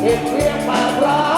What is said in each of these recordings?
e que é palavra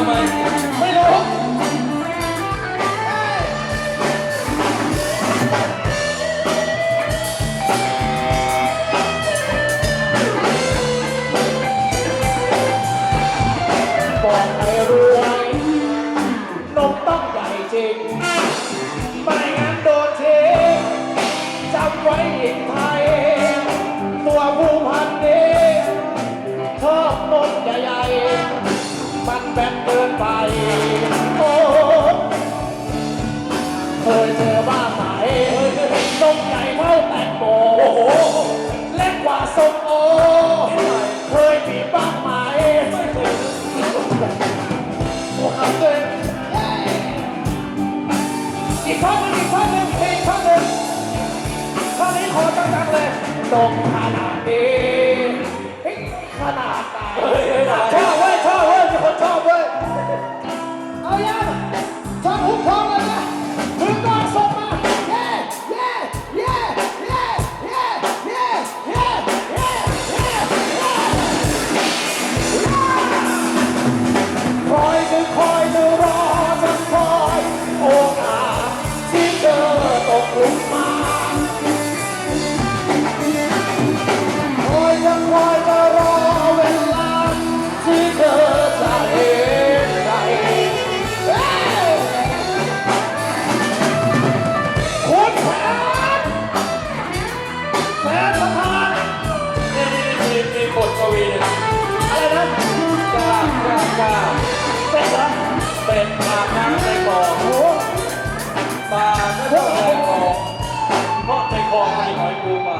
ำไม ไม่รู้บอกให้รวยนมต้องใหญ่จริง ไม่งั้นโน อีกท่อนหนึงอีกท่อนหนึงเพลงท่อนหนึงท่อนนี้ขอจังๆเลยตรงขนาดนี้ กาเป็ดนะเป็ดอาน้ำในบ่อโอ้ปลาก็จะอองเพราะในคลองมีหอยปูปลา